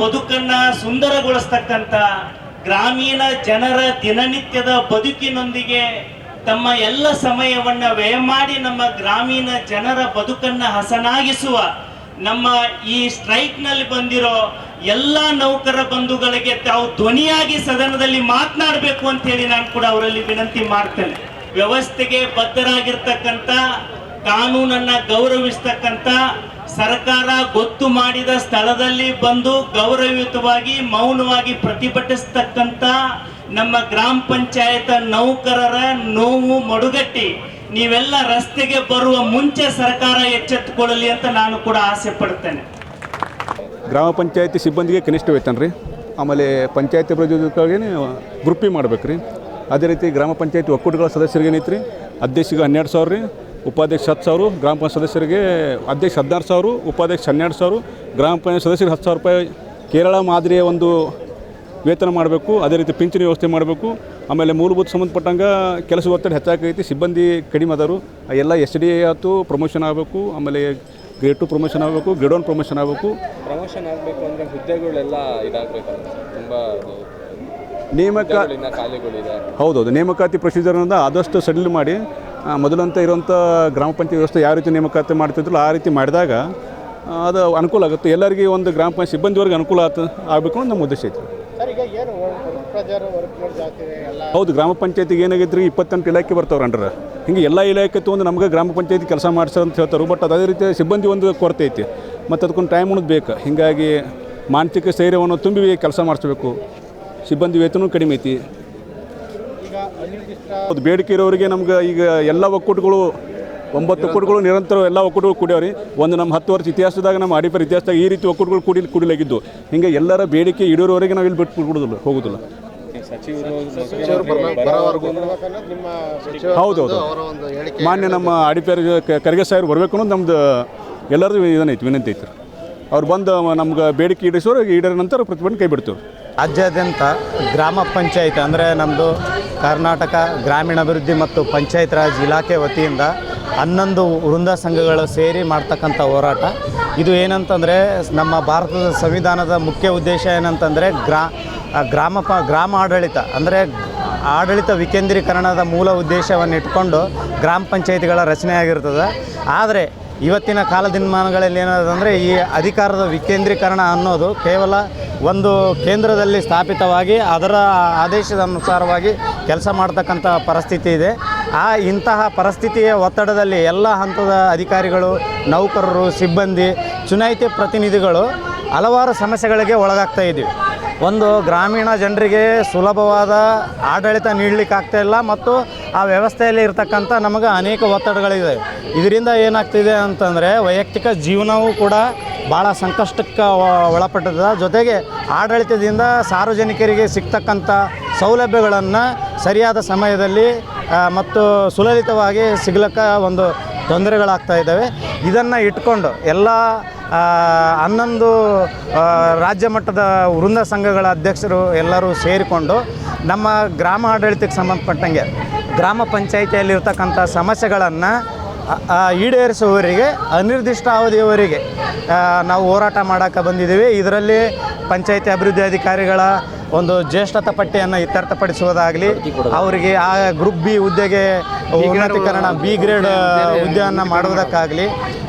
ಬದುಕನ್ನ ಸುಂದರಗೊಳಿಸ್ತಕ್ಕಂಥ ಗ್ರಾಮೀಣ ಜನರ ದಿನನಿತ್ಯದ ಬದುಕಿನೊಂದಿಗೆ ತಮ್ಮ ಎಲ್ಲ ಸಮಯವನ್ನ ವ್ಯಯ ಮಾಡಿ ನಮ್ಮ ಗ್ರಾಮೀಣ ಜನರ ಬದುಕನ್ನ ಹಸನಾಗಿಸುವ ನಮ್ಮ ಈ ಸ್ಟ್ರೈಕ್ನಲ್ಲಿ ಬಂದಿರೋ ಎಲ್ಲ ನೌಕರ ಬಂಧುಗಳಿಗೆ ತಾವು ಧ್ವನಿಯಾಗಿ ಸದನದಲ್ಲಿ ಮಾತನಾಡಬೇಕು ಅಂತ ಹೇಳಿ ನಾನು ಕೂಡ ಅವರಲ್ಲಿ ವಿನಂತಿ ಮಾಡ್ತೇನೆ. ವ್ಯವಸ್ಥೆಗೆ ಬದ್ಧರಾಗಿರ್ತಕ್ಕಂಥ, ಕಾನೂನನ್ನ ಗೌರವಿಸ್ತಕ್ಕಂಥ ಸರ್ಕಾರ ಗೊತ್ತು ಮಾಡಿದ ಸ್ಥಳದಲ್ಲಿ ಬಂದು ಗೌರವಯುತವಾಗಿ, ಮೌನವಾಗಿ ಪ್ರತಿಭಟಿಸ್ತಕ್ಕಂಥ ನಮ್ಮ ಗ್ರಾಮ ಪಂಚಾಯತ್ ನೌಕರರ ನೋವು ಮಡುಗಟ್ಟಿ. ನೀವೆಲ್ಲ ರಸ್ತೆಗೆ ಬರುವ ಮುಂಚೆ ಸರ್ಕಾರ ಎಚ್ಚೆತ್ತುಕೊಳ್ಳಲಿ ಅಂತ ನಾನು ಕೂಡ ಆಸೆ ಪಡ್ತೇನೆ. ಗ್ರಾಮ ಪಂಚಾಯತಿ ಸಿಬ್ಬಂದಿಗೆ ಕನಿಷ್ಠ ವೇತನ ರೀ. ಆಮೇಲೆ ಪಂಚಾಯತಿ ಪ್ರಜೆಗಳಿಗೆ ಗ್ರೂಪಿ ಮಾಡ್ಬೇಕು ರೀ. ಅದೇ ರೀತಿ ಗ್ರಾಮ ಪಂಚಾಯತಿ ಒಕ್ಕೂಟಗಳ ಸದಸ್ಯರಿಗೆ ಏನೈತೆ ರೀ ಅಧ್ಯಕ್ಷಿಗೆ ಹನ್ನೆರಡು ಸಾವಿರ ರೀ. ಉಪಾಧ್ಯಕ್ಷ ಹತ್ತು ಸಾವಿರ ಗ್ರಾಮ ಪಂಚಾಯತ್ ಸದಸ್ಯರಿಗೆ ಅಧ್ಯಕ್ಷ ಹದಿನಾರು ಸಾವಿರ ಉಪಾಧ್ಯಕ್ಷ ಹನ್ನೆರಡು ಸಾವಿರ ಗ್ರಾಮ ಪಂಚಾಯತ್ ಸದಸ್ಯರಿಗೆ ಹತ್ತು ಸಾವಿರ ರೂಪಾಯಿ ಕೇರಳ ಮಾದರಿಯ ಒಂದು ವೇತನ ಮಾಡಬೇಕು ಅದೇ ರೀತಿ ಪಿಂಚಣಿ ವ್ಯವಸ್ಥೆ ಮಾಡಬೇಕು. ಆಮೇಲೆ ಮೂಲಭೂತ ಸಂಬಂಧಪಟ್ಟಂಗೆ ಕೆಲಸ ಒತ್ತಡ ಹೆಚ್ಚಾಗೈತಿ ಸಿಬ್ಬಂದಿ ಕಡಿಮೆ ಅದಾರು. ಎಲ್ಲ ಎಸ್ ಡಿ ಎ ಆಯ್ತು ಪ್ರಮೋಷನ್ ಆಗಬೇಕು ಆಮೇಲೆ ಗ್ರೇಡ್ ಟು ಪ್ರಮೋಷನ್ ಆಗಬೇಕು ಗ್ರೇಡ್ ಒನ್ ಪ್ರಮೋಷನ್ ಆಗಬೇಕು. ಪ್ರಮೋಷನ್ ಆಗಬೇಕು ಅಂದರೆ ಹುದ್ದೆಗಳೆಲ್ಲ ಇದಾಗಬೇಕು ತುಂಬ ನೇಮಕ ಹೌದೌದು ನೇಮಕಾತಿ ಪ್ರೊಸೀಜರ್ನಿಂದ ಆದಷ್ಟು ಸಡಿಲ್ ಮಾಡಿ ಮೊದಲಂತ ಇರುವಂಥ ಗ್ರಾಮ ಪಂಚಾಯತ್ ವ್ಯವಸ್ಥೆ ಯಾವ ರೀತಿ ನೇಮಕಾತಿ ಮಾಡ್ತಿದ್ರು ಆ ರೀತಿ ಮಾಡಿದಾಗ ಅದು ಅನುಕೂಲ ಆಗುತ್ತೆ. ಎಲ್ಲರಿಗೆ ಒಂದು ಗ್ರಾಮ ಪಂಚಾಯತ್ ಸಿಬ್ಬಂದಿವರೆಗೆ ಅನುಕೂಲ ಆತ ಆಗಬೇಕು ಅಂತ ನಮ್ಮ ಉದ್ದೇಶ ಐತೆ. ಹೌದು ಗ್ರಾಮ ಪಂಚಾಯತಿಗೆ ಏನಾಗೈತೆ ರೀ ಇಪ್ಪತ್ತೆಂಟು ಇಲಾಖೆ ಬರ್ತಾವ್ರ ಅಂಡ್ರ. ಹಿಂಗೆ ಎಲ್ಲ ಇಲಾಖೆ ತೊಗೊಂಡು ನಮ್ಗೆ ಗ್ರಾಮ ಪಂಚಾಯತಿ ಕೆಲಸ ಮಾಡ್ಸೋ ಅಂತ ಹೇಳ್ತಾರೆ. ಬಟ್ ಅದೇ ರೀತಿ ಸಿಬ್ಬಂದಿ ಒಂದು ಕೊರತೆ ಐತಿ. ಮತ್ತು ಅದಕ್ಕೊಂದು ಟೈಮ್ ಅನ್ನೋದು ಬೇಕು. ಹೀಗಾಗಿ ಮಾನಸಿಕ ಸ್ಥೈರ್ಯವನ್ನು ತುಂಬಿ ಕೆಲಸ ಮಾಡಿಸ್ಬೇಕು. ಸಿಬ್ಬಂದಿ ವೇತನೂ ಕಡಿಮೆ ಐತಿ. ಹೌದು, ಬೇಡಿಕೆ ಇರೋರಿಗೆ ನಮ್ಗೆ ಈಗ ಎಲ್ಲ ಒಕ್ಕೂಟಗಳು, ಒಂಬತ್ತು ಒಕ್ಕೂಟಗಳು ನಿರಂತರ ಎಲ್ಲ ಒಕ್ಕೂಟಗಳು ಕುಡಿಯೋರಿ ಒಂದು ನಮ್ಮ ಹತ್ತು ವರ್ಷ ಇತಿಹಾಸದಾಗ, ನಮ್ಮ ಅಡಿಪರ ಇತಿಹಾಸದಾಗ ಈ ರೀತಿ ಒಕ್ಕೂಟಗಳು ಕುಡಿ ಕುಡಿಲಾಗಿದ್ದು. ಹಿಂಗೆ ಎಲ್ಲರ ಬೇಡಿಕೆ ಇಡೋರವರೆಗೆ ನಾವು ಇಲ್ಲಿ ಬಿಟ್ಟು ಹೋಗೋದಿಲ್ಲ. ಸಚಿವರು ಬರ್ಬೇಕನ್ನೋದು ನಿಮ್ಮ ಸಚಿವ ಹೌದು ಹೌದು ಅವರ ಒಂದು ಹೇಳಿಕೆ ಮಾನ್ಯ ನಮ್ಮ ಅಡಿಪೇರ್ ಕರ್ಗೆ ಸಾಹೇಬ್ ಬರಬೇಕು ಅನ್ನೋದು ನಮ್ದು ಎಲ್ಲರದು ಇದನ್ನೈತಿ ವಿನಂತಿ ಐತಿ ಅವ್ರು ಬಂದು ನಮ್ಗೆ ಬೇಡಿಕೆ ಈಡೇರಿಸೋರು ಈಡೇರ ನಂತರ ಪ್ರತಿಭಟನೆ ಕೈ ಬಿಡ್ತೀವಿ ರಾಜ್ಯಾದ್ಯಂತ ಗ್ರಾಮ ಪಂಚಾಯತ್ ಅಂದರೆ ನಮ್ಮದು ಕರ್ನಾಟಕ ಗ್ರಾಮೀಣಾಭಿವೃದ್ಧಿ ಮತ್ತು ಪಂಚಾಯತ್ ರಾಜ್ ಇಲಾಖೆ ವತಿಯಿಂದ ಹನ್ನೊಂದು ವೃಂದ ಸಂಘಗಳು ಸೇರಿ ಮಾಡ್ತಕ್ಕಂಥ ಹೋರಾಟ. ಇದು ಏನಂತಂದರೆ ನಮ್ಮ ಭಾರತದ ಸಂವಿಧಾನದ ಮುಖ್ಯ ಉದ್ದೇಶ ಏನಂತಂದರೆ ಗ್ರಾ ಗ್ರಾಮ ಪ, ಗ್ರಾಮ ಆಡಳಿತ, ಅಂದರೆ ಆಡಳಿತ ವಿಕೇಂದ್ರೀಕರಣದ ಮೂಲ ಉದ್ದೇಶವನ್ನು ಇಟ್ಕೊಂಡು ಗ್ರಾಮ ಪಂಚಾಯತಿಗಳ ರಚನೆ ಆಗಿರ್ತದೆ. ಆದರೆ ಇವತ್ತಿನ ಕಾಲದಿನಮಾನಗಳಲ್ಲಿ ಏನಾದಂದರೆ ಈ ಅಧಿಕಾರದ ವಿಕೇಂದ್ರೀಕರಣ ಅನ್ನೋದು ಕೇವಲ ಒಂದು ಕೇಂದ್ರದಲ್ಲಿ ಸ್ಥಾಪಿತವಾಗಿ ಅದರ ಆದೇಶದ ಅನುಸಾರವಾಗಿ ಕೆಲಸ ಮಾಡ್ತಕ್ಕಂಥ ಪರಿಸ್ಥಿತಿ ಇದೆ. ಆ ಇಂತಹ ಪರಿಸ್ಥಿತಿಯ ಒತ್ತಡದಲ್ಲಿ ಎಲ್ಲ ಹಂತದ ಅಧಿಕಾರಿಗಳು, ನೌಕರರು, ಸಿಬ್ಬಂದಿ, ಚುನಾಯಿತ ಪ್ರತಿನಿಧಿಗಳು ಹಲವಾರು ಸಮಸ್ಯೆಗಳಿಗೆ ಒಳಗಾಗ್ತಾ ಇದ್ದೀವಿ. ಒಂದು ಗ್ರಾಮೀಣ ಜನರಿಗೆ ಸುಲಭವಾದ ಆಡಳಿತ ನೀಡಲಿಕ್ಕೆ ಇಲ್ಲ ಮತ್ತು ಆ ವ್ಯವಸ್ಥೆಯಲ್ಲಿ ಇರ್ತಕ್ಕಂಥ ನಮಗೆ ಅನೇಕ ಒತ್ತಡಗಳಿದೆ. ಇದರಿಂದ ಏನಾಗ್ತಿದೆ ಅಂತಂದರೆ ವೈಯಕ್ತಿಕ ಜೀವನವೂ ಕೂಡ ಭಾಳ ಸಂಕಷ್ಟಕ್ಕೆ ಒಳಪಟ್ಟದ. ಜೊತೆಗೆ ಆಡಳಿತದಿಂದ ಸಾರ್ವಜನಿಕರಿಗೆ ಸಿಗ್ತಕ್ಕಂಥ ಸೌಲಭ್ಯಗಳನ್ನು ಸರಿಯಾದ ಸಮಯದಲ್ಲಿ ಮತ್ತು ಸುಲಲಿತವಾಗಿ ಸಿಗ್ಲಿಕ್ಕೆ ಒಂದು ತೊಂದರೆಗಳಾಗ್ತಾ ಇದ್ದಾವೆ. ಇದನ್ನು ಇಟ್ಕೊಂಡು ಎಲ್ಲ ಹನ್ನೊಂದು ರಾಜ್ಯ ಮಟ್ಟದ ವೃಂದ ಸಂಘಗಳ ಅಧ್ಯಕ್ಷರು ಎಲ್ಲರೂ ಸೇರಿಕೊಂಡು ನಮ್ಮ ಗ್ರಾಮ ಆಡಳಿತಕ್ಕೆ ಸಂಬಂಧಪಟ್ಟಂಗೆ ಗ್ರಾಮ ಪಂಚಾಯಿತಿಯಲ್ಲಿರ್ತಕ್ಕಂಥ ಸಮಸ್ಯೆಗಳನ್ನು ಈಡೇರಿಸುವವರಿಗೆ, ಅನಿರ್ದಿಷ್ಟ ಅವಧಿಯವರಿಗೆ ನಾವು ಹೋರಾಟ ಮಾಡೋಕ್ಕೆ ಬಂದಿದ್ದೀವಿ. ಇದರಲ್ಲಿ ಪಂಚಾಯಿತಿ ಅಭಿವೃದ್ಧಿ ಅಧಿಕಾರಿಗಳ ಒಂದು ಜ್ಯೇಷ್ಠತ ಪಟ್ಟಿಯನ್ನು ಇತ್ಯರ್ಥಪಡಿಸುವುದಾಗಲಿ, ಅವರಿಗೆ ಆ ಗ್ರೂಪ್ ಬಿ ಹುದ್ದೆಗೆ ಉನ್ನತೀಕರಣ, ಬಿ ಗ್ರೇಡ್ ಹುದ್ದೆಯನ್ನು ಮಾಡುವುದಕ್ಕಾಗಲಿ,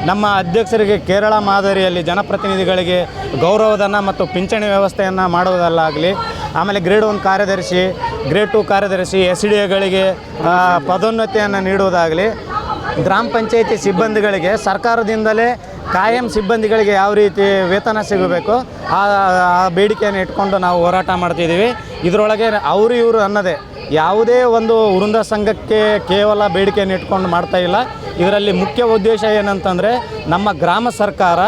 ನಮ್ಮ ಅಧ್ಯಕ್ಷರಿಗೆ ಕೇರಳ ಮಾದರಿಯಲ್ಲಿ ಜನಪ್ರತಿನಿಧಿಗಳಿಗೆ ಗೌರವಧನ ಮತ್ತು ಪಿಂಚಣಿ ವ್ಯವಸ್ಥೆಯನ್ನು ಮಾಡುವುದಲ್ಲಾಗಲಿ, ಆಮೇಲೆ ಗ್ರೇಡ್ ಒನ್ ಕಾರ್ಯದರ್ಶಿ, ಗ್ರೇಡ್ ಟು ಕಾರ್ಯದರ್ಶಿ, ಎಸ್ ಡಿ ಎಗಳಿಗೆ ಪದೋನ್ನತಿಯನ್ನು ನೀಡುವುದಾಗಲಿ, ಗ್ರಾಮ ಪಂಚಾಯಿತಿ ಸಿಬ್ಬಂದಿಗಳಿಗೆ ಸರ್ಕಾರದಿಂದಲೇ ಕಾಯಂ ಸಿಬ್ಬಂದಿಗಳಿಗೆ ಯಾವ ರೀತಿ ವೇತನ ಸಿಗಬೇಕು, ಆ ಆ ಬೇಡಿಕೆಯನ್ನು ಇಟ್ಕೊಂಡು ನಾವು ಹೋರಾಟ ಮಾಡ್ತಿದ್ದೀವಿ. ಇದರೊಳಗೆ ಅವರು ಇವರು ಅನ್ನೋದೇ. ಯಾವುದೇ ಒಂದು ವೃಂದ ಸಂಘಕ್ಕೆ ಕೇವಲ ಬೇಡಿಕೆಯನ್ನು ಇಟ್ಕೊಂಡು ಮಾಡ್ತಾ ಇಲ್ಲ. ಇದರಲ್ಲಿ ಮುಖ್ಯ ಉದ್ದೇಶ ಏನಂತಂದರೆ, ನಮ್ಮ ಗ್ರಾಮ ಸರ್ಕಾರ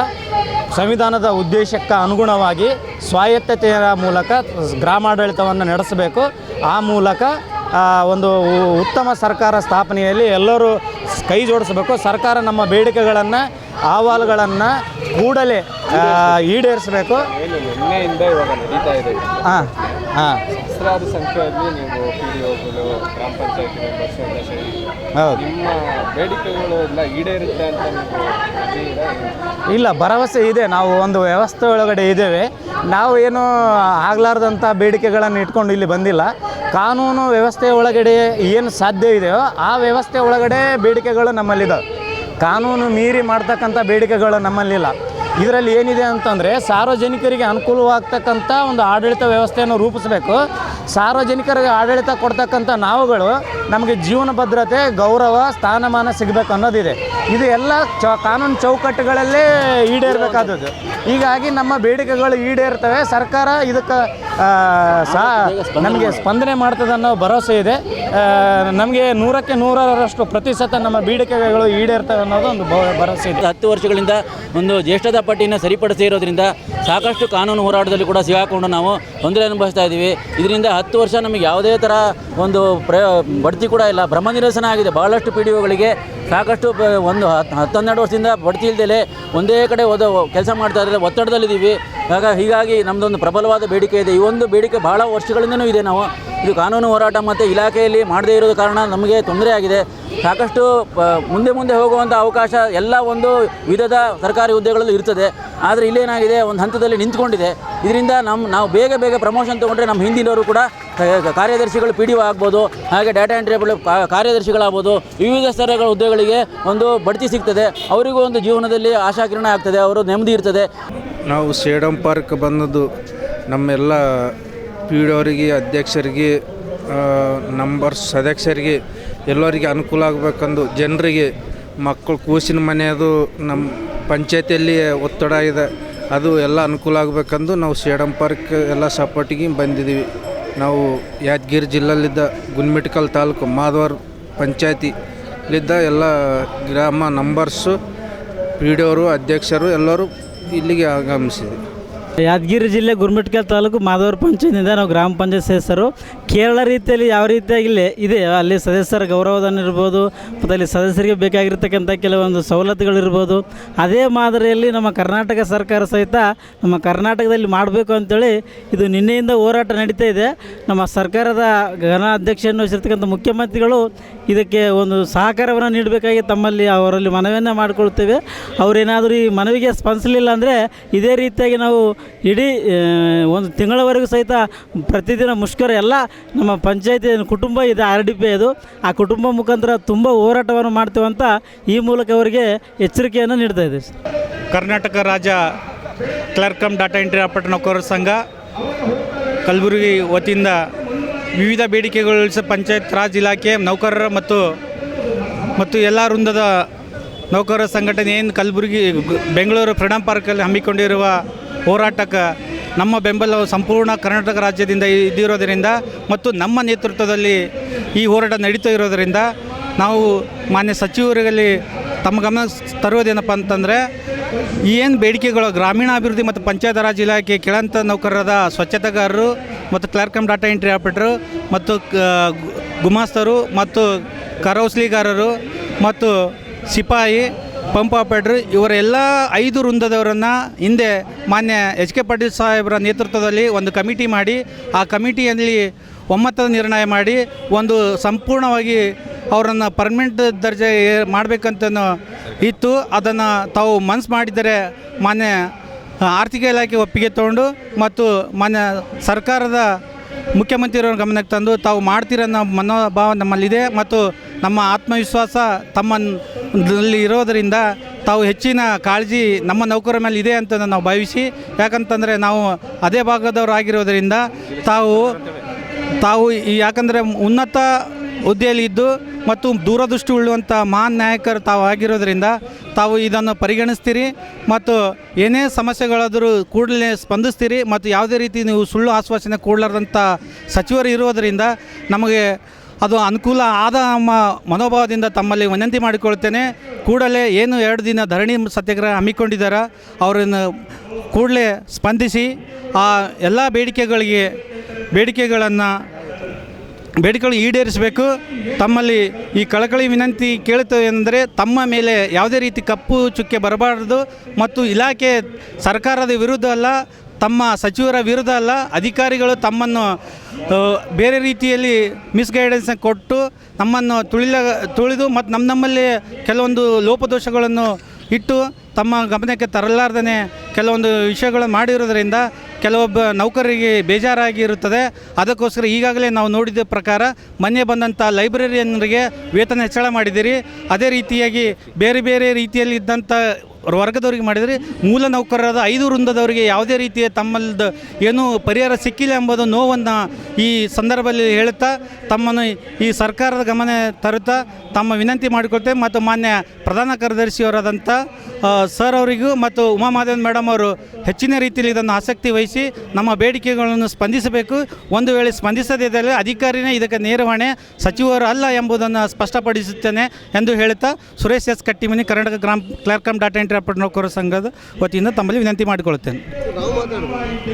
ಸಂವಿಧಾನದ ಉದ್ದೇಶಕ್ಕೆ ಅನುಗುಣವಾಗಿ ಸ್ವಾಯತ್ತತೆಯ ಮೂಲಕ ಗ್ರಾಮಾಡಳಿತವನ್ನು ನಡೆಸಬೇಕು. ಆ ಮೂಲಕ ಒಂದು ಉತ್ತಮ ಸರ್ಕಾರ ಸ್ಥಾಪನೆಯಲ್ಲಿ ಎಲ್ಲರೂ ಕೈ ಜೋಡಿಸಬೇಕು. ಸರ್ಕಾರ ನಮ್ಮ ಬೇಡಿಕೆಗಳನ್ನು ಅಹವಾಲುಗಳನ್ನು ಕೂಡಲೇ ಈಡೇರಿಸಬೇಕು. ನಿನ್ನೆಯಿಂದ ಇವಾಗ ನಡೀತಾ ಇದೆ. ಹಾಂ ಹಾಂ. ಸಹಸ್ರಾರು ಸಂಖ್ಯೆಯಲ್ಲಿ ನೀವು ಪಿ ಡಿ ಒಗಳು ಗ್ರಾಮ ಪಂಚಾಯತಿ ಮೆಂಬರ್ಸ್ ಎಲ್ಲ ಸೇರಿ ಹೌದು. ನಿಮ್ಮ ಬೇಡಿಕೆಗಳು ಎಲ್ಲ ಈಡೇರುತ್ತೆ ಅಂತ ನೀವು? ಇಲ್ಲ ಭರವಸೆ ಇದೆ. ನಾವು ಒಂದು ವ್ಯವಸ್ಥೆ ಒಳಗಡೆ ಇದ್ದೇವೆ. ನಾವು ಏನು ಆಗಲಾರ್ದಂಥ ಬೇಡಿಕೆಗಳನ್ನು ಇಟ್ಕೊಂಡು ಇಲ್ಲಿ ಬಂದಿಲ್ಲ. ಕಾನೂನು ವ್ಯವಸ್ಥೆ ಒಳಗಡೆ ಏನು ಸಾಧ್ಯ ಇದೆಯೋ ಆ ವ್ಯವಸ್ಥೆ ಒಳಗಡೆ ಬೇಡಿಕೆಗಳು ನಮ್ಮಲ್ಲಿದ್ದಾವೆ. ಕಾನೂನು ಮೀರಿ ಮಾಡ್ತಕ್ಕಂಥ ಬೇಡಿಕೆಗಳು ನಮ್ಮಲ್ಲಿಲ್ಲ. ಇದರಲ್ಲಿ ಏನಿದೆ ಅಂತಂದರೆ ಸಾರ್ವಜನಿಕರಿಗೆ ಅನುಕೂಲವಾಗ್ತಕ್ಕಂಥ ಒಂದು ಆಡಳಿತ ವ್ಯವಸ್ಥೆಯನ್ನು ರೂಪಿಸಬೇಕು. ಸಾರ್ವಜನಿಕರಿಗೆ ಆಡಳಿತ ಕೊಡ್ತಕ್ಕಂಥ ನಾವುಗಳು ನಮಗೆ ಜೀವನ ಭದ್ರತೆ, ಗೌರವ, ಸ್ಥಾನಮಾನ ಸಿಗಬೇಕು ಅನ್ನೋದಿದೆ. ಇದು ಎಲ್ಲ ಚ ಕಾನೂನು ಚೌಕಟ್ಟುಗಳಲ್ಲೇ ಈಡೇರಬೇಕಾದದ್ದು. ಹೀಗಾಗಿ ನಮ್ಮ ಬೇಡಿಕೆಗಳು ಈಡೇರ್ತವೆ. ಸರ್ಕಾರ ಇದಕ್ಕೆ ಸಾ, ನಮಗೆ ಸ್ಪಂದನೆ ಮಾಡ್ತದೆ ಅನ್ನೋ ಭರವಸೆ ಇದೆ. ನಮಗೆ ನೂರಕ್ಕೆ ನೂರರಷ್ಟು ಪ್ರತಿಶತ ನಮ್ಮ ಬೇಡಿಕೆಗಳು ಈಡೇರ್ತವೆ ಅನ್ನೋದು ಒಂದು ಭರವಸೆ ಇದೆ. ಹತ್ತು ವರ್ಷಗಳಿಂದ ಒಂದು ಜ್ಯೇಷ್ಠದ ಪಟ್ಟಿಯನ್ನು ಸರಿಪಡಿಸದೇ ಇರೋದ್ರಿಂದ ಸಾಕಷ್ಟು ಕಾನೂನು ಹೋರಾಟದಲ್ಲಿ ಕೂಡ ಸಿಗಾಕೊಂಡು ನಾವು ತೊಂದರೆ ಅನುಭವಿಸ್ತಾ ಇದ್ದೀವಿ. ಇದರಿಂದ ಹತ್ತು ವರ್ಷ ನಮಗೆ ಯಾವುದೇ ಥರ ಒಂದು ಪ್ರ ಬಡ್ತಿ ಕೂಡ ಇಲ್ಲ. ಭ್ರಮ ನಿರಸನ ಆಗಿದೆ. ಭಾಳಷ್ಟು ಪಿ ಡಿ ಒಗಳಿಗೆ ಸಾಕಷ್ಟು ಒಂದು ಹತ್ತು ಹತ್ತನ್ನೆರಡು ವರ್ಷದಿಂದ ಬಡ್ತಿ ಇಲ್ದಲೆ ಒಂದೇ ಕಡೆ ಓದ ಕೆಲಸ ಮಾಡ್ತಾ ಇದ್ದಾರೆ. ಒತ್ತಡದಲ್ಲಿದ್ದೀವಿ. ಆಗ ಹೀಗಾಗಿ ನಮ್ಮದೊಂದು ಪ್ರಬಲವಾದ ಬೇಡಿಕೆ ಇದೆ. ಈ ಒಂದು ಬೇಡಿಕೆ ಬಹಳ ವರ್ಷಗಳಿಂದನೂ ಇದೆ ನಾವು. ಇದು ಕಾನೂನು ಹೋರಾಟ ಮತ್ತು ಇಲಾಖೆಯಲ್ಲಿ ಮಾಡದೇ ಇರೋದು ಕಾರಣ ನಮಗೆ ತೊಂದರೆ ಆಗಿದೆ. ಸಾಕಷ್ಟು ಮುಂದೆ ಮುಂದೆ ಹೋಗುವಂಥ ಅವಕಾಶ ಎಲ್ಲ ಒಂದು ವಿಧದ ಸರ್ಕಾರಿ ಹುದ್ದೆಗಳಲ್ಲೂ ಇರ್ತದೆ. ಆದರೆ ಇಲ್ಲೇನಾಗಿದೆ? ಒಂದು ಹಂತದಲ್ಲಿ ನಿಂತ್ಕೊಂಡಿದೆ. ಇದರಿಂದ ನಮ್ಮ ನಾವು ಬೇಗ ಬೇಗ ಪ್ರಮೋಷನ್ ತೊಗೊಂಡ್ರೆ ನಮ್ಮ ಹಿಂದಿನವರು ಕೂಡ ಕಾರ್ಯದರ್ಶಿಗಳು ಪಿ ಡಿ ಒ ಆಗ್ಬೋದು, ಹಾಗೆ ಡಾಟಾ ಎಂಟ್ರಿ ಕಾರ್ಯದರ್ಶಿಗಳಾಗ್ಬೋದು, ವಿವಿಧ ಸ್ತರಗಳ ಹುದ್ದೆಗಳಿಗೆ ಒಂದು ಬಡ್ತಿ ಸಿಗ್ತದೆ. ಅವರಿಗೂ ಒಂದು ಜೀವನದಲ್ಲಿ ಆಶಾಕಿರಣ ಆಗ್ತದೆ, ಅವರು ನೆಮ್ಮದಿ ಇರ್ತದೆ. ನಾವು ಸೇಡಂ ಪಾರ್ಕ್ ಬಂದದ್ದು ನಮ್ಮೆಲ್ಲ ಪಿ ಡಿ ಅವರಿಗೆ ಅಧ್ಯಕ್ಷರಿಗೆ ನಂಬರ್ಸ್ ಸದಸ್ಯರಿಗೆ, ಎಲ್ಲರಿಗೆ ಅನುಕೂಲ ಆಗಬೇಕಂದು ಜನರಿಗೆ ಮಕ್ಕಳು ಕೂಸಿನ ಮನೆಯದು ನಮ್ಮ ಪಂಚಾಯತಿಯಲ್ಲಿ ಒತ್ತಡ ಇದೆ. ಅದು ಎಲ್ಲ ಅನುಕೂಲ ಆಗಬೇಕಂದು ನಾವು ಸೇಡಂ ಪಾರ್ಕ್ ಎಲ್ಲ ಸಪೋರ್ಟಿಗೆ ಬಂದಿದ್ದೀವಿ. ನಾವು ಯಾದಗಿರಿ ಜಿಲ್ಲೆಯಲ್ಲಿದ್ದ ಗುನ್ಮಿಟ್ಕಲ್ ತಾಲೂಕು ಮಾದವರ್ ಪಂಚಾಯತಿಲಿದ್ದ ಎಲ್ಲ ಗ್ರಾಮ ನಂಬರ್ಸು ಪಿ ಡಿ ಅಧ್ಯಕ್ಷರು ಎಲ್ಲರೂ ಇಲ್ಲಿಗೆ ಆಗಮಿಸಿದ್ವಿ. ಯಾದಗಿರಿ ಜಿಲ್ಲೆ ಗುರುಮಿಟ್ಕಲ್ ತಾಲೂಕು ಮಾಧವರ ಪಂಚಾಯತ್ನಿಂದ ನಾವು ಗ್ರಾಮ ಪಂಚಾಯತ್ ಸದಸ್ಯರು. ಕೇರಳ ರೀತಿಯಲ್ಲಿ ಯಾವ ರೀತಿಯಾಗಿ ಇಲ್ಲಿ ಇದೆ, ಅಲ್ಲಿ ಸದಸ್ಯರ ಗೌರವಧನ ಇರ್ಬೋದು, ಮತ್ತು ಅಲ್ಲಿ ಸದಸ್ಯರಿಗೆ ಬೇಕಾಗಿರ್ತಕ್ಕಂಥ ಕೆಲವೊಂದು ಸವಲತ್ತುಗಳಿರ್ಬೋದು ಅದೇ ಮಾದರಿಯಲ್ಲಿ ನಮ್ಮ ಕರ್ನಾಟಕ ಸರ್ಕಾರ ಸಹಿತ ನಮ್ಮ ಕರ್ನಾಟಕದಲ್ಲಿ ಮಾಡಬೇಕು ಅಂತೇಳಿ ಇದು ನಿನ್ನೆಯಿಂದ ಹೋರಾಟ ನಡೀತಾ ಇದೆ. ನಮ್ಮ ಸರ್ಕಾರದ ಘನ ಅಧ್ಯಕ್ಷರನ್ನು ವಹಿಸಿರ್ತಕ್ಕಂಥ ಮುಖ್ಯಮಂತ್ರಿಗಳು ಇದಕ್ಕೆ ಒಂದು ಸಹಕಾರವನ್ನು ನೀಡಬೇಕಾಗಿ ತಮ್ಮಲ್ಲಿ ಅವರಲ್ಲಿ ಮನವಿಯನ್ನು ಮಾಡಿಕೊಳ್ತೇವೆ. ಅವರೇನಾದರೂ ಈ ಮನವಿಗೆ ಸ್ಪಂದಿಸಲಿಲ್ಲ ಅಂದರೆ ಇದೇ ರೀತಿಯಾಗಿ ನಾವು ಇಡೀ ಒಂದು ತಿಂಗಳವರೆಗೂ ಸಹಿತ ಪ್ರತಿದಿನ ಮುಷ್ಕರ ಎಲ್ಲ ನಮ್ಮ ಪಂಚಾಯತಿ, ಕುಟುಂಬ, ಇದೆ ಆರ್ ಡಿ ಪಿ ಅದು. ಆ ಕುಟುಂಬ ಮುಖಾಂತರ ತುಂಬ ಹೋರಾಟವನ್ನು ಅಂತ ಈ ಮೂಲಕ ಅವರಿಗೆ ಎಚ್ಚರಿಕೆಯನ್ನು ನೀಡ್ತಾ ಇದೆ ಕರ್ನಾಟಕ ರಾಜ್ಯ clerk cum data entry operator ನೌಕರರ ಸಂಘ, ಕಲಬುರಗಿ ವತಿಯಿಂದ ವಿವಿಧ ಬೇಡಿಕೆಗಳು ಸಹ ಪಂಚಾಯತ್ ರಾಜ್ ಇಲಾಖೆ, ನೌಕರರ ಮತ್ತು ಮತ್ತು ಎಲ್ಲ ವೃಂದದ ನೌಕರರ ಸಂಘಟನೆ ಏನು ಕಲಬುರಗಿ, ಬೆಂಗಳೂರು ಫ್ರೀಡಂ ಪಾರ್ಕಲ್ಲಿ ಹಮ್ಮಿಕೊಂಡಿರುವ ಹೋರಾಟಕ್ಕೆ ನಮ್ಮ ಬೆಂಬಲವು ಸಂಪೂರ್ಣ ಕರ್ನಾಟಕ ರಾಜ್ಯದಿಂದ ಇದ್ದಿರೋದರಿಂದ ಮತ್ತು ನಮ್ಮ ನೇತೃತ್ವದಲ್ಲಿ ಈ ಹೋರಾಟ ನಡೀತಾ ಇರೋದರಿಂದ ನಾವು ಮಾನ್ಯ ಸಚಿವರಲ್ಲಿ ತಮ್ಮ ಗಮನ ತರುವುದೇನಪ್ಪ ಅಂತಂದರೆ ಏನು ಬೇಡಿಕೆಗಳು ಗ್ರಾಮೀಣಾಭಿವೃದ್ಧಿ ಮತ್ತು ಪಂಚಾಯತ್ ರಾಜ್ ಇಲಾಖೆ ಕೆಳಂತ ನೌಕರರಾದ ಸ್ವಚ್ಛತೆಗಾರರು ಮತ್ತು ಕ್ಲರ್ಕ್ ಡಾಟಾ ಎಂಟ್ರಿ ಆಪರೇಟರು ಮತ್ತು ಗುಮಾಸ್ತರು ಮತ್ತು ಕರೌಸ್ಲಿಗಾರರು ಮತ್ತು ಸಿಪಾಯಿ ಪಂಪ್ ಆಪರೇಟರ್ ಇವರೆಲ್ಲ ಐದು ವೃಂದದವರನ್ನು ಹಿಂದೆ ಮಾನ್ಯ ಎಚ್ ಕೆ ಪಾಟೀಲ್ ಸಾಹೇಬರ ನೇತೃತ್ವದಲ್ಲಿ ಒಂದು ಕಮಿಟಿ ಮಾಡಿ, ಆ ಕಮಿಟಿಯಲ್ಲಿ ಒಮ್ಮತದ ನಿರ್ಣಯ ಮಾಡಿ, ಒಂದು ಸಂಪೂರ್ಣವಾಗಿ ಅವರನ್ನು ಪರ್ಮನೆಂಟ್ ದರ್ಜೆ ಮಾಡಬೇಕಂತ ಇತ್ತು. ಅದನ್ನು ತಾವು ಮನ್ಸು ಮಾಡಿದರೆ ಮಾನ್ಯ ಆರ್ಥಿಕ ಇಲಾಖೆ ಒಪ್ಪಿಗೆ ತಗೊಂಡು ಮತ್ತು ಮಾನ್ಯ ಸರ್ಕಾರದ ಮುಖ್ಯಮಂತ್ರಿಯವರ ಗಮನಕ್ಕೆ ತಂದು ತಾವು ಮಾಡ್ತೀರನ್ನೋ ಮನೋಭಾವ ನಮ್ಮಲ್ಲಿದೆ. ಮತ್ತು ನಮ್ಮ ಆತ್ಮವಿಶ್ವಾಸ ತಮ್ಮಲ್ಲಿ ಇರೋದರಿಂದ ತಾವು ಹೆಚ್ಚಿನ ಕಾಳಜಿ ನಮ್ಮ ನೌಕರ ಮೇಲೆ ಇದೆ ಅಂತ ನಾವು ಭಾವಿಸಿ, ಯಾಕಂತಂದರೆ ನಾವು ಅದೇ ಭಾಗದವರಾಗಿರೋದರಿಂದ ತಾವು ತಾವು ಯಾಕಂದರೆ ಉನ್ನತ ಹುದ್ದೆಯಲ್ಲಿ ಇದ್ದು ಮತ್ತು ದೂರದೃಷ್ಟಿ ಉಳ್ಳುವಂಥ ಮಹಾನ್ ನಾಯಕರು ತಾವು ಆಗಿರೋದರಿಂದ ತಾವು ಇದನ್ನು ಪರಿಗಣಿಸ್ತೀರಿ ಮತ್ತು ಏನೇ ಸಮಸ್ಯೆಗಳಾದರೂ ಕೂಡಲೇ ಸ್ಪಂದಿಸ್ತೀರಿ ಮತ್ತು ಯಾವುದೇ ರೀತಿ ನೀವು ಸುಳ್ಳು ಆಶ್ವಾಸನೆ ಕೊಡಲಾರ್ದಂಥ ಸಚಿವರು ಇರೋದರಿಂದ ನಮಗೆ ಅದು ಅನುಕೂಲ ಆದ ನಮ್ಮ ಮನೋಭಾವದಿಂದ ತಮ್ಮಲ್ಲಿ ವಿನಂತಿ ಮಾಡಿಕೊಳ್ತೇನೆ ಕೂಡಲೇ ಏನು ಎರಡು ದಿನ ಧರಣಿ ಸತ್ಯಾಗ್ರಹ ಹಮ್ಮಿಕೊಂಡಿದ್ದಾರೆ, ಅವರನ್ನು ಕೂಡಲೇ ಸ್ಪಂದಿಸಿ, ಆ ಎಲ್ಲ ಬೇಡಿಕೆಗಳಿಗೆ ಬೇಡಿಕೆಗಳನ್ನು, ಬೇಡಿಕೆಗಳು ಈಡೇರಿಸಬೇಕು. ತಮ್ಮಲ್ಲಿ ಈ ಕಳಕಳಿ ವಿನಂತಿ ಕೇಳುತ್ತೇವೆ ಅಂದರೆ ತಮ್ಮ ಮೇಲೆ ಯಾವುದೇ ರೀತಿ ಕಪ್ಪು ಚುಕ್ಕೆ ಬರಬಾರದು ಮತ್ತು ಇಲಾಖೆ ಸರ್ಕಾರದ ವಿರುದ್ಧ ಅಲ್ಲ ತಮ್ಮ ಸಚಿವರ ವಿರುದ್ಧ ಅಲ್ಲ, ಅಧಿಕಾರಿಗಳು ತಮ್ಮನ್ನು ಬೇರೆ ರೀತಿಯಲ್ಲಿ ಮಿಸ್ಗೈಡೆನ್ಸ್ ಕೊಟ್ಟು ನಮ್ಮನ್ನು ತುಳಿಲ, ತುಳಿದು ಮತ್ತು ನಮ್ಮ ನಮ್ಮಲ್ಲಿ ಕೆಲವೊಂದು ಲೋಪದೋಷಗಳನ್ನು ಇಟ್ಟು ತಮ್ಮ ಗಮನಕ್ಕೆ ತರಲಾರ್ದೇ ಕೆಲವೊಂದು ವಿಷಯಗಳನ್ನು ಮಾಡಿರೋದ್ರಿಂದ ಕೆಲವೊಬ್ಬ ನೌಕರರಿಗೆ ಬೇಜಾರಾಗಿರುತ್ತದೆ ಅದಕ್ಕೋಸ್ಕರ ಈಗಾಗಲೇ ನಾವು ನೋಡಿದ ಪ್ರಕಾರ ಮೊನ್ನೆ ಬಂದಂಥ ಲೈಬ್ರರಿಯನ್ರಿಗೆ ವೇತನ ಹೆಚ್ಚಳ ಮಾಡಿದ್ದೀರಿ. ಅದೇ ರೀತಿಯಾಗಿ ಬೇರೆ ಬೇರೆ ರೀತಿಯಲ್ಲಿ ಇದ್ದಂಥ ವರ್ಗದವರಿಗೆ ಮಾಡಿದರೆ ಮೂಲ ನೌಕರರಾದ ಐದು ವೃಂದದವರಿಗೆ ಯಾವುದೇ ರೀತಿಯ ತಮ್ಮಲ್ದ ಏನೂ ಪರಿಹಾರ ಸಿಕ್ಕಿಲ್ಲ ಎಂಬುದು ನೋವನ್ನು ಈ ಸಂದರ್ಭದಲ್ಲಿ ಹೇಳುತ್ತಾ, ತಮ್ಮನ್ನು ಈ ಸರ್ಕಾರದ ಗಮನ ತರುತ್ತಾ, ತಮ್ಮ ವಿನಂತಿ ಮಾಡಿಕೊಳ್ತೇವೆ ಮತ್ತು ಮಾನ್ಯ ಪ್ರಧಾನ ಕಾರ್ಯದರ್ಶಿಯವರಾದಂಥ ಸರ್ ಅವರಿಗೂ ಮತ್ತು ಉಮಾ ಮಾದೇವನ್ ಮೇಡಮ್ ಅವರು ಹೆಚ್ಚಿನ ರೀತಿಯಲ್ಲಿ ಇದನ್ನು ಆಸಕ್ತಿ ವಹಿಸಿ ನಮ್ಮ ಬೇಡಿಕೆಗಳನ್ನು ಸ್ಪಂದಿಸಬೇಕು. ಒಂದು ವೇಳೆ ಸ್ಪಂದಿಸದಿದ್ದರೆ ಅಧಿಕಾರಿನೇ ಇದಕ್ಕೆ ನೇರ ಹೊಣೆ ಸಚಿವರು ಅಲ್ಲ ಎಂಬುದನ್ನು ಸ್ಪಷ್ಟಪಡಿಸುತ್ತೇನೆ ಎಂದು ಹೇಳುತ್ತಾ, ಸುರೇಶ್ ಎಸ್ ಕಟ್ಟಿಮನಿ, ಕರ್ನಾಟಕ ಗ್ರಾಮ ಕ್ಲರ್ಕಮ್ ಡಾಟಾ ಎಂಟ್ರಿ ನೌಕರ ನೌಕರರ ಸಂಘದ ವತಿಯಿಂದ ತಮ್ಮಲ್ಲಿ ವಿನಂತಿ ಮಾಡಿಕೊಳ್ಳುತ್ತೇನೆ.